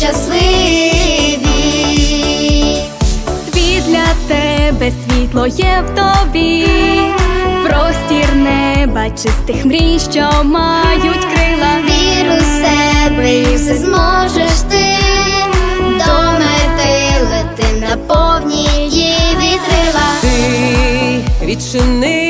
Щасливі. Світ для тебе світло є в тобі, простір неба, чистих мрій, що мають крила. Вір у себе і все зможеш ти до мети лети на повні її вітрила. ти відчини